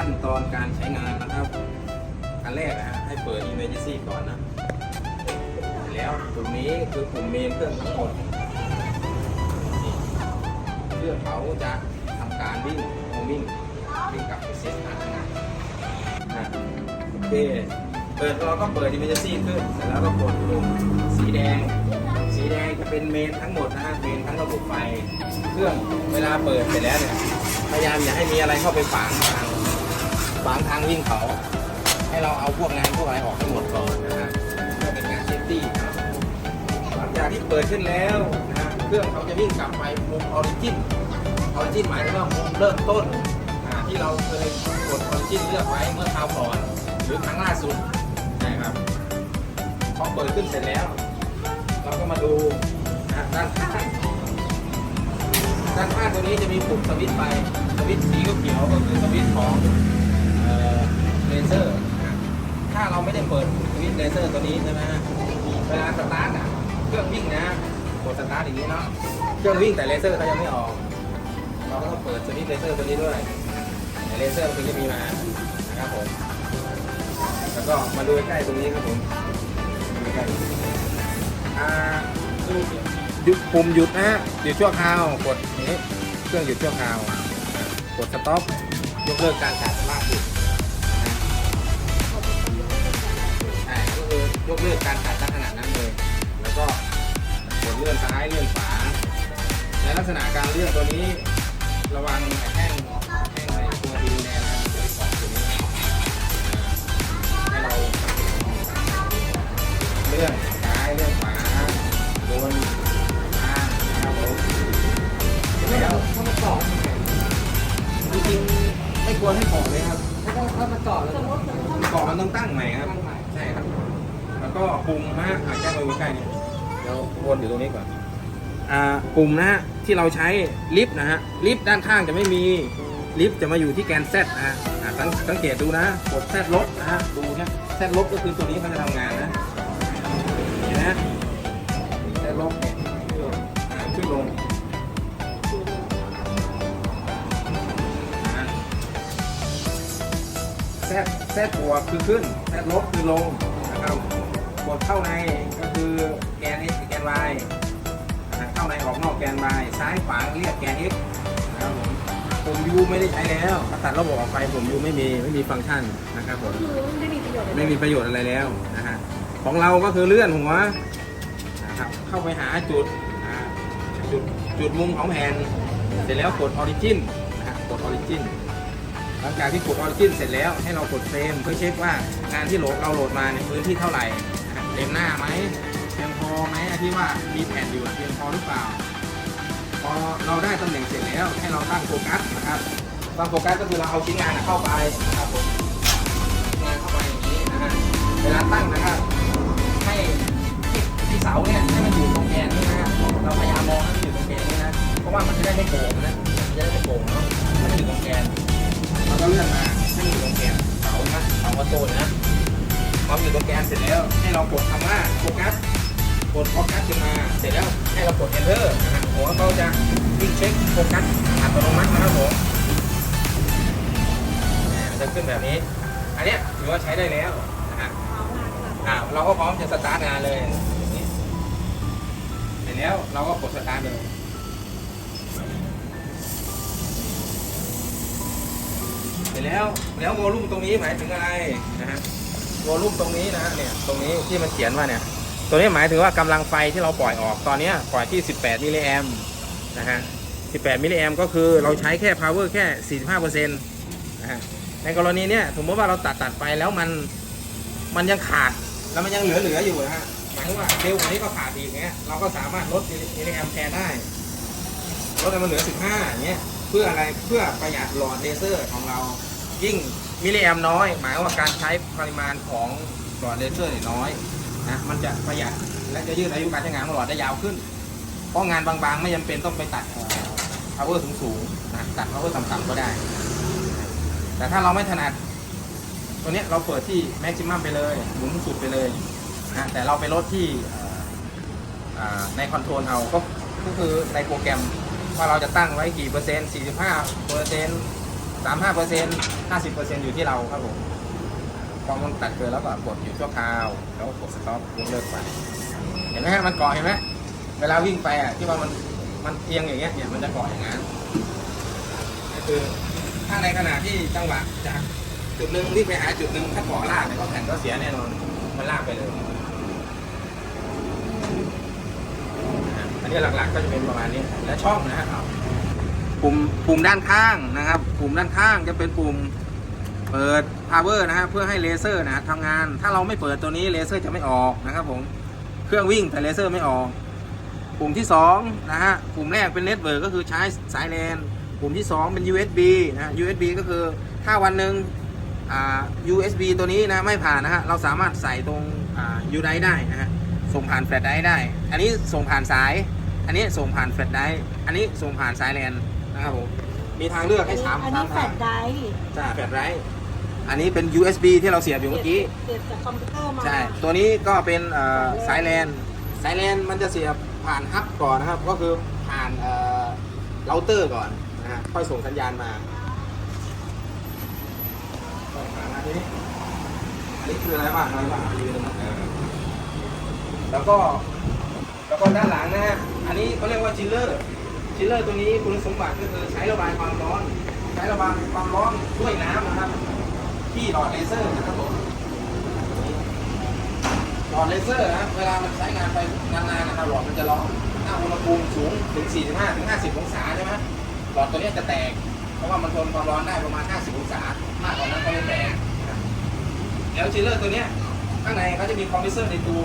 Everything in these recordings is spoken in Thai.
ขั้นตอนการใช้งานนะครับอันแรกนะฮะให้เปิด emergency ก่อนนะแล้วตรงนี้คือปุ่มเมนเครื่องทั้งหมดเครื่องเขาจะทำการวิ่งโฮมิ่งวิ่งกลับไปเซตานะโอเคเปิดเราก็เปิด emergency ขึ้นเสร็จแล้วก็กดปุ่มสีแดง สีแดงจะเป็นเมนทั้งหมดนะฮะเมนทั้งระบบไฟเครื่องเวลาเปิดเสร็จแล้วเนี่ยพยายามอย่าให้มีอะไรเข้าไปฝังทาง ฝังทางวิ่งเขา ให้เราเอาพวกงานพวกอะไรออกให้หมดก่อนนะฮะเพื่อเป็นงานเซฟตี้หลังจากที่เปิดขึ้นแล้วนะฮะเครื่องเขาจะวิ่งกลับไปมุมออริจินออริจินหมายถึงว่ามุมเริ่มต้นอ่าที่เราเคยกดออริจินเลือกไว้เมื่อคราวก่อนหรือครั้งล่าสุดนะครับพอเปิดขึ้นเสร็จแล้ว เราก็มาดูนะด้านข้างด้านข้างตัวนี้จะมีปุ่มสวิตช์ไฟสวิตช์สีเขียวก็คือสวิตช์ของ เซอร์ ถ้าเราไม่ได้เปิดสวิตช์เลเซอร์ตัวนี้ใช่ไหมเวลาสตาร์ทอะ เครื่องวิ่งนะ กดสตาร์ทอย่างนี้เนาะ เครื่องวิ่งแต่เลเซอร์เขายังไม่ออก เราก็ต้องเปิดสวิตช์เลเซอร์ตัวนี้ด้วยแต่เลเซอร์มันถึงจะมีมานะครับผม แล้วก็มาดูใกล้ตรงนี้ครับผมดูใกล้อ่าหยุดปุ่มหยุดนะฮะหยุดชั่วคราวกดนี้เครื่องหยุดชั่วคราวกดสต็อปยกเลิกการถ่ายลากห ยกเลิกการถ่ายลักษณะนั้นเลย แล้วก็กดเลื่อนซ้ายเลื่อนขวาในลักษณะการเลื่อนตัวนี้ ระวังแท่งแท่งในตัวดีแนนตัวที่สองตัวนี้ให้เราเลื่อนซ้ายเลื่อนขวาบนอ่าครับผมแล้วถ้ามันต่อจริงๆไม่ควรให้เกาะเลยครับถ้าถ้ามันต่อแล้วเกาะมันต้องตั้งใหม่ครับใช่ครับ ก็ปุ่มนะฮะอ่าแก้มือใกล้ๆนี่เดี๋ยววนอยู่ตรงนี้ก่อนอ่าปุ่มนะฮะที่เราใช้ลิฟต์นะฮะลิฟต์ด้านข้างจะไม่มีลิฟต์จะมาอยู่ที่แกน Z นะฮะอ่าสังสังเกตดูนะกด Z ลบนะฮะดูเนี่ย Z ลบก็คือตัวนี้เขาจะทำงานนะเห็นไหม Z ลบเนี่ยอ่าขึ้นลงแซดแซดบวกคือขึ้นแซดลบคือลงนะครั บกดเข้าในก็คือแกน x แกน y นะเข้าในออกนอกแกน y ซ้ายขวาเรียกแกน x นะครับผมปุ่ม u ไม่ได้ใช้แล้วตัดระบบออกไปปุ่ม u ไม่มีไม่มีฟังก์ชันนะครับผมคือไม่มีประโยชน์ไม่มีประโยชน์อะไรแล้วนะฮะของเราก็คือเลื่อนหัวนะครับเข้าไปหาจุดอ่าจุดจุดมุมของแผ่นเสร็จแล้วกด origin นะฮะกด origin หลังจากที่กด origin เสร็จแล้วให้เรากดเฟรมเพื่อเช็คว่างานที่โหลดเราโหลดมาในยพื้นที่เท่าไหร่นะฮะ เต็มหน้าไหมเพียงพอไหมที่ว่ามีแผ่นอยู่เพียงพอหรือเปล่า พอเราได้ตำแหน่งเสร็จแล้วให้เราตั้งโฟกัสนะครับตั้งโฟกัสก็คือเราเอาชิ้นงานเข้าไปนะครับผมงานเข้าไปอย่างนี้นะฮะเวลาตั้งนะครับ แล้ว เราก็กดสตาร์ทเลยเสร็จแล้วแล้วโวลูมตรงนี้หมายถึงอะไรนะฮะโวลูมตรงนี้นะฮะเนี่ยตรงนี้ที่มันเขียนว่าเนี่ย ตัวนี้หมายถึงว่ากำลังไฟที่เราปล่อยออกตอนนี้ปล่อยที่ 18 มิลลิแอมนะฮะ 18 มิลลิแอมก็คือเราใช้แค่ power แค่ 45%นะฮะในกรณีเนี้ยสมมติว่าเราตัดตัดไปแล้วมันมันยังขาดแล้วมันยังเหลือเหลืออยู่นะฮะ มายถึงว่าเร็วกว่านี้ก็ขาดอีกเงี้ยเราก็สามารถลดมิลลิแอมป์แทนได้ลดให้มันเหลือ 15อย่างเงี้ยเพื่ออะไรเพื่อประหยัดหลอดเลเซอร์ของเรา ยิ่งมิลลิแอมน้อย หมายว่าการใช้ปริมาณของหลอดเลเซอร์น้อยนะมันจะประหยัดและจะยืดอายุการใช้งานของหลอดได้ยาวขึ้น เพราะงานบางๆ ไม่จำเป็นต้องไปตัดเอ่อ power สูงๆนะตัด power ต่ำๆก็ได้ แต่ถ้าเราไม่ถนัด ตัวเนี้ยเราเปิดที่ maximum ไปเลย หมุนสุดไปเลย นะแต่เราไปลดที่ในคอนโทรลเอาก็ก็คือในโปรแกรมว่าเราจะตั้งไว้กี่เปอร์เซ็นต์45เปอร์เซ็นต์สามห้าเปอร์เซ็นต์ห้าสิบเปอร์เซ็นต์อยู่ที่เราครับผมพอมันตัดเกินแล้วก็กดอยู่ชั่วคราวแล้วกดสต็อปยกเลิกไปเห็นไหมฮะมันเกาะเห็นไหมเวลาวิ่งไปอะที่ว่ามันมันเอียงอย่างเงี้ยเนี่ยมันจะเกาะอย่างนั้นก็คือถ้าในขณะที่จังหวะจากจุดหนึ่งวิ่งไปหาจุดหนึ่งถ้าเกาะลากเนี่ยก็แผ่นก็เสียแน่นอนมันลากไปเลย นะอันนี้หลักๆก็จะเป็นประมาณนี้ และช่องนะครับปุ่มปุ่มด้านข้างนะครับปุ่มด้านข้างจะเป็นปุ่มเปิด power นะฮะเพื่อให้เลเซอร์นะทำงาน ถ้าเราไม่เปิดตัวนี้เลเซอร์จะไม่ออกนะครับผมเครื่องวิ่งแต่เลเซอร์ไม่ออก ปุ่มที่2นะฮะปุ่มแรกเป็นเน็ตเวิร์กก็คือใช้สายแลนปุ่มที่ 2 เป็น USB นะ USB ก็คือถ้าวันหนึ่งอ่า USB ตัวนี้นะไม่ผ่านนะฮะเราสามารถใส่ตรงอ่า U ไดได้นะฮะส่งผ่านแฟลชไดได้ อันนี้ส่งผ่านสาย อันนี้ส่งผ่านแฟลชไดอันนี้ส่งผ่านสายแลนนะครับผม มีทางเลือกให้สามอันสานี้มแฟลทางชไดรฟ์จ้าแฟลชไดอันนี้เป็น USB ที่เราเสียบอยู่เมื่อกี้ เสียบจากคอมพิวเตอร์มาใช่ ตัวนี้ก็เป็นเอ่อสายแลนสายแลนมันจะเสียบผ่านฮับก่อนนะครับ ก็คือผ่านเอ่อเราเตอร์ก่อนนะฮะ ค่อยส่งสัญญาณมาอันนี้ อันนี้คืออะไรบ้างอะไรบ้างยืนเออแล้วก็ แล้วก็ด้านหลังนะฮะ อันนี้เขาเรียกว่าจิลเลอร์จิลเลอร์ตัวนี้คุณสมบัติก็คือใช้ระบายความร้อน ใช้ระบายความร้อนด้วยน้ำนะครับ ที่หลอดเลเซอร์นะครับผมหลอดเลเซอร์นะเวลามันใช้งานไปนานๆนะครับหลอดมันจะร้อนถ้าอุณหภูมิสูงถึง 45ถึง50 องศาใช่ไหมหลอดตัวนี้จะแตก เพราะว่ามันทนความร้อนได้ประมาณ 50 องศามากกว่านั้นก็ไม่แตกแล้วชิลเลอร์ตัวนี้ข้างในเขาจะมีคอมเพรสเซอร์ในตัว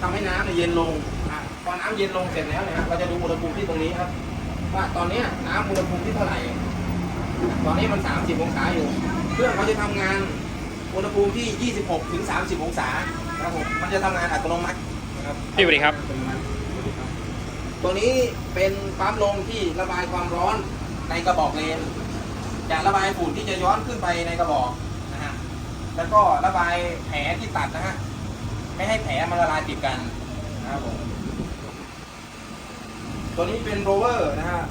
ทำให้น้ำเย็นลง พอน้ำเย็นลงเสร็จแล้วเนี่ยเราจะดูอุณหภูมิที่ตรงนี้ครับ ว่าตอนเนี้ยน้ำอุณหภูมิที่เท่าไหร่ ตอนนี้มัน 30 องศาอยู่ เครื่องเขาจะทำงานอุณหภูมิที่ 26 ถึง 30 องศาครับผมมันจะทำงานอัตโนมัตินะครับพี่สวัสดีครับ ตัวนี้เป็นปั๊มลมที่ระบายความร้อนในกระบอกเลนจะระบายฝุ่นที่จะย้อนขึ้นไปในกระบอกนะฮะแล้วก็ระบายแผลที่ตัดนะฮะไม่ให้แผลมันละลายติดกันนะครับผม ตัวนี้เป็นโรเวอร์นะฮะ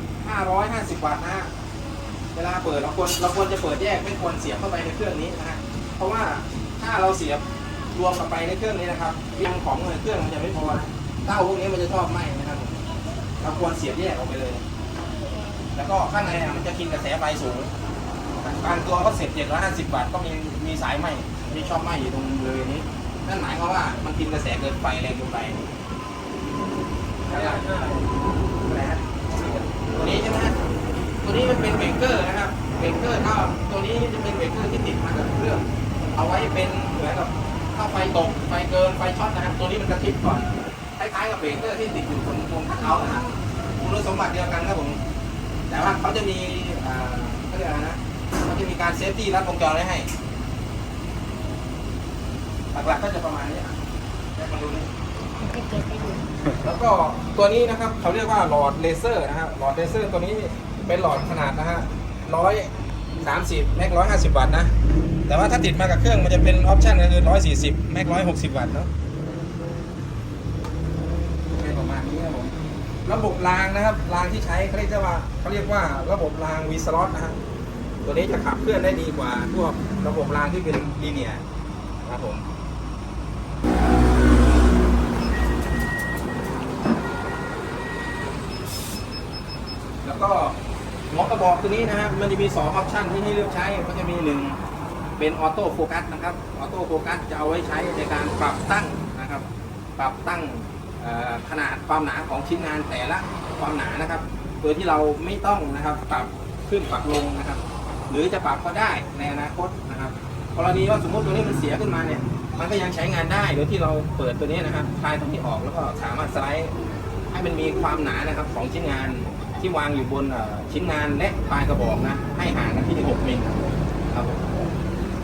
550 วัตต์นะฮะ เวลาเปิดเราควรเราควรจะเปิดแยกไม่ควรเสียบเข้าไปในเครื่องนี้นะฮะ เพราะว่าถ้าเราเสียบรวมกับไปในเครื่องนี้นะครับยังของในเครื่องมันจะไม่พอนะเต้าพวกนี้มันจะชอบไหม้นะครับ เราควรเสียบแยกออกไปเลย แล้วก็ข้างในมันจะกินกระแสไฟสูงบางตัวก็เสร็จ750 วัตต์ก็มีมีสายไหม้มีชอบไหม้อยู่ตรงบริเวณนี้ นั่นหมายความว่ามันกินกระแสเกินไปแรงเกินไป ตัวนี้ใช่ไหมตัวนี้มันเป็นเบรกเกอร์นะครับเบรกเกอร์ถ้าตัวนี้จะเป็นเบรกเกอร์ที่ติดมากับเครื่อง เอาไว้เป็นเหมือนกับถ้าไฟตกไฟเกินไฟช็อตนะครับ ตัวนี้มันกระพริบก่อนคล้ายๆกับเบรกเกอร์ที่ติดอยู่ตรงตรงเขานะครับคุณสมบัติเดียวกันครับผมแต่ว่าเขาจะมีเขาเรียกอะไรนะเขาจะมีการเซฟตี้รัดวงจรไว้ให้หลักๆก็จะประมาณนี้อะเดี๋ยวมาดูนี่ แล้วก็ตัวนี้นะครับเขาเรียกว่าหลอดเลเซอร์นะครับหลอดเลเซอร์ตัวนี้เป็นหลอดขนาดนะฮะร้อยสามสิบแม็กร้อยห้าสิบวัตต์นะ แต่ว่าถ้าติดมากับเครื่องมันจะเป็นออปชั่นก็คือร้อยสี่สิบแม็กร้อยหกสิบวัตต์เนาะเป็นประมาณนี้ครับผมระบบรางนะครับรางที่ใช้เขาเรียกว่าเขาเรียกว่าระบบรางวีสล็อตนะฮะตัวนี้จะขับเคลื่อนได้ดีกว่าพวกระบบรางที่เป็นลีเนียร์ครับผม แล้วก็หัวกระบอกตัวนี้นะครับมันจะมี2ออปชันที่ให้เลือกใช้ก็จะมีหนึ่งเป็นออโต้โฟกัสนะครับออโต้โฟกัสจะเอาไว้ใช้ในการปรับตั้งนะครับ ปรับตั้งขนาดความหนาของชิ้นงานแต่ละความหนานะครับ โดยที่เราไม่ต้องนะครับปรับขึ้นปรับลงนะครับ หรือจะปรับก็ได้ในอนาคตนะครับกรณีว่าสมมติตัวนี้มันเสียขึ้นมาเนี่ยมันก็ยังใช้งานได้โดยที่เราเปิดตัวนี้นะครับคลายตรงนี้ออกแล้วก็สามารถสไลด์ให้มันมีความหนานะครับของชิ้นงาน ที่วางอยู่บนชิ้นงานและปลายกระบอกนะ ให้ห่างกันที่ 6 มิลครับ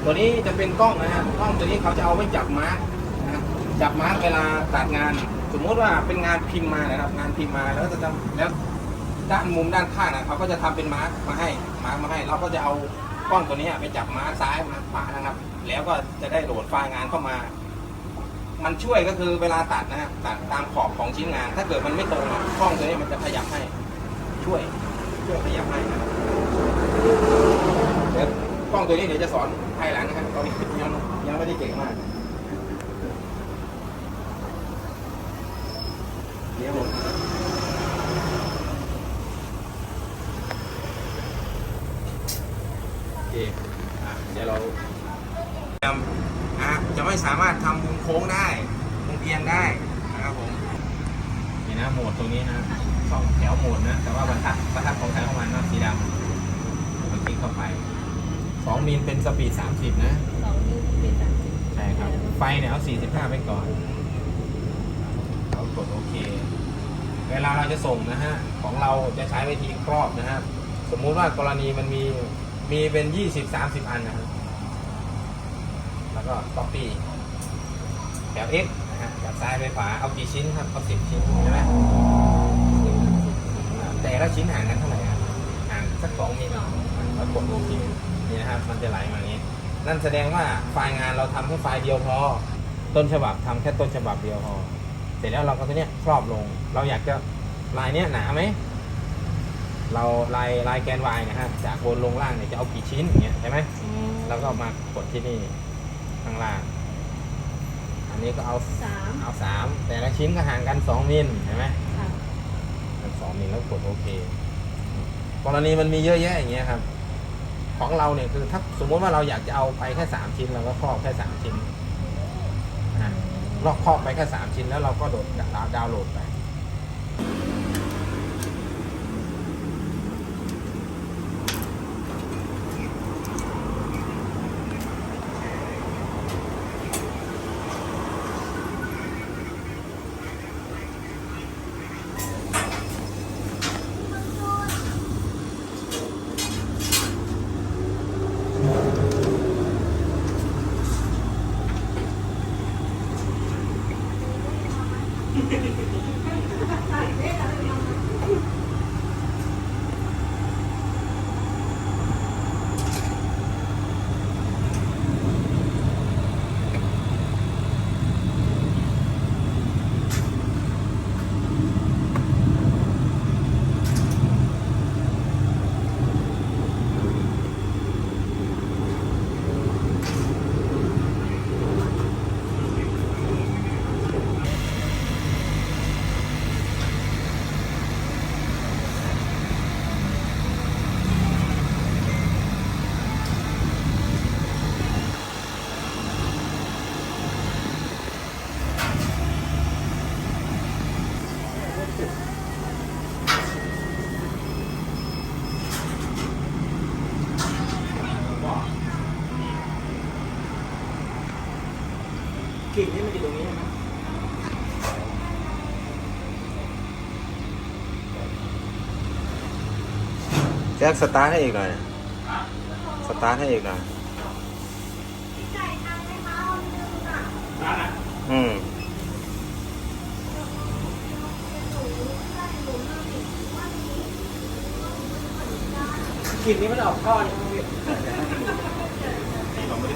ตัวนี้จะเป็นกล้องนะฮะกล้องตัวนี้เขาจะเอาไว้จับมาร์กนะจับมาร์กเวลาตัดงาน สมมุติว่าเป็นงานพิมพ์มานะครับ งานพิมพ์มาแล้วจะทำแล้วด้านมุมด้านข้างนะเขาก็จะทำเป็นมาร์กมาให้มาร์กมาให้เราก็จะเอากล้องตัวนี้ไปจับมาร์กซ้ายมาร์กขวานะครับ แล้วก็จะได้โหลดไฟล์งานเข้ามามันช่วยก็คือเวลาตัดนะฮะตัดตามขอบของชิ้นงาน ถ้าเกิดมันไม่ตรงกล้องตัวนี้มันจะขยับให้ ช่วยช่วยขยับให้นะครับเดี๋ยวกล้องตัวนี้เดี๋ยวจะสอนภายหลังนะครับตอนนี้ยังยังไม่ได้เก่งมากเดี๋ยวผมโอเคอะเดี๋ยวเราจำอะจะไม่สามารถทำวงโค้งได้วงเอียงได้นะครับผม นี่นะโหมดตรงนี้นะ สองแถวโหมดนะ แต่ว่าบรรทัดบรรทัดของทางของมันนะสีดำมันคลิกเข้าไปสองมิลเป็นสปีดสามสิบนะสองนิ้วเป็นสามสิบใช่ครับ ไฟเนี่ยเอาสี่สิบห้าไปก่อนเรากดโอเค เวลาเราจะส่งนะฮะ ของเราจะใช้วิธีครอบนะฮะ สมมุติว่ากรณีมันมีมีเป็นยี่สิบสามสิบอันนะครับ แล้วก็ copy แถว x นะฮะจากซ้ายไปขวาเอากี่ชิ้นครับเอาสิบชิ้นใช่ไหม แต่ละชิ้นห่างกันเท่าไหร่ครับห่างสักสองมิลแล้วกดโอเคนี่นะครับ มันจะไหลมาอย่างนี้ นั่นแสดงว่าไฟล์งานเราทำแค่ไฟล์เดียวพอ ต้นฉบับทำแค่ต้นฉบับเดียวพอ เสร็จแล้วเราก็ตัวเนี้ยครอบลง เราอยากจะลายเนี้ยหนาไหม เราลายลายแกนวายนะฮะ จากบนลงล่างเนี่ยจะเอากี่ชิ้นอย่างเงี้ยใช่ไหมแล้วก็มากดที่นี่ข้างล่าง อันนี้ก็เอาสามเอาสามแต่ละชิ้นก็ห่างกันสองมิลใช่ไหมค่ะกัน สองมิลแล้วกดโอเคกรณีมันมีเยอะแยะอย่างเงี้ยครับ ของเราเนี่ยคือถ้าสมมติว่าเราอยากจะเอาไปแค่สามชิ้นเราก็ครอบแค่สามชิ้นลอกครอบไปแค่สามชิ้นแล้วเราก็โดดดดาวน์โหลดไป จ็คสตาร์ทให้อีกหน่อย สตาร์ทให้อีกหน่อย อืมกลิ่นนี้มันออกท่อนี่ครับพี่เราไม่ได้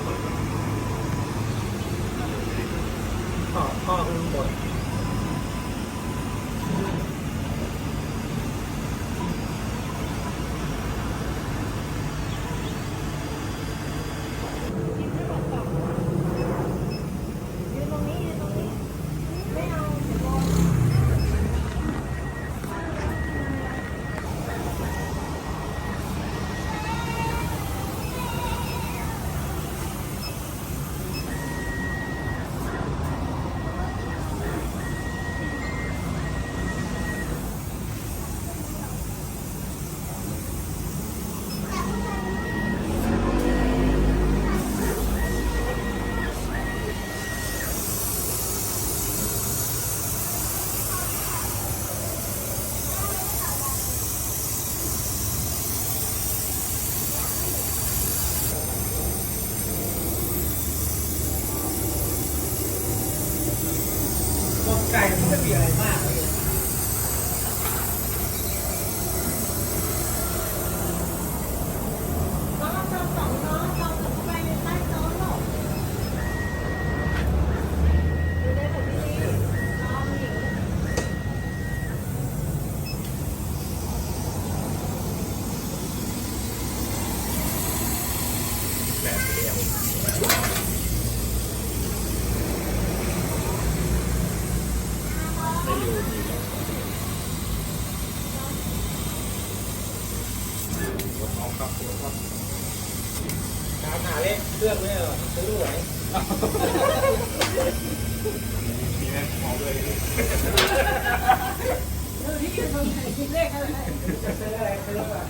แบบเดียวได้อยู่ดีเลยรถออกครับรถครับหาหาเล่นเครื่องไม่เหรอซื้อหวยมีไหมออกเลยจะซื้ออะไรซื้อแบบ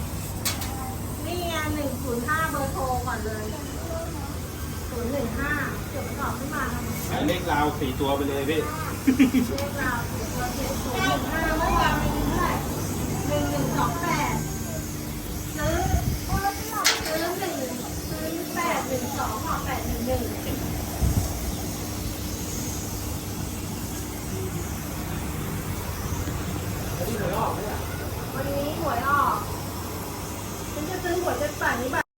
นี่ไงหนึ่งศูนย์ห้าเบอร์โทรก่อนเลย นย์หนึ่งห้าเดี๋ยวมันออกขึ้นมาทำไมหมายเลขราวสี่ตัวไปเลยพี่เลขราวศูนย์ตัวเจ็ดศูนย์หนึ่งห้าเมื่อวานมีเท่าไหร่หนึ่งหนึ่งสองแปดซื้อซื้อหนึ่งซื้อแปดหนึ่งสองหอแปดหนึ่งหนึ่งที่หวยออกไหมอะวันนี้หวยออกฉันจะซื้อหวยเจ็ดแปดนี้แบบ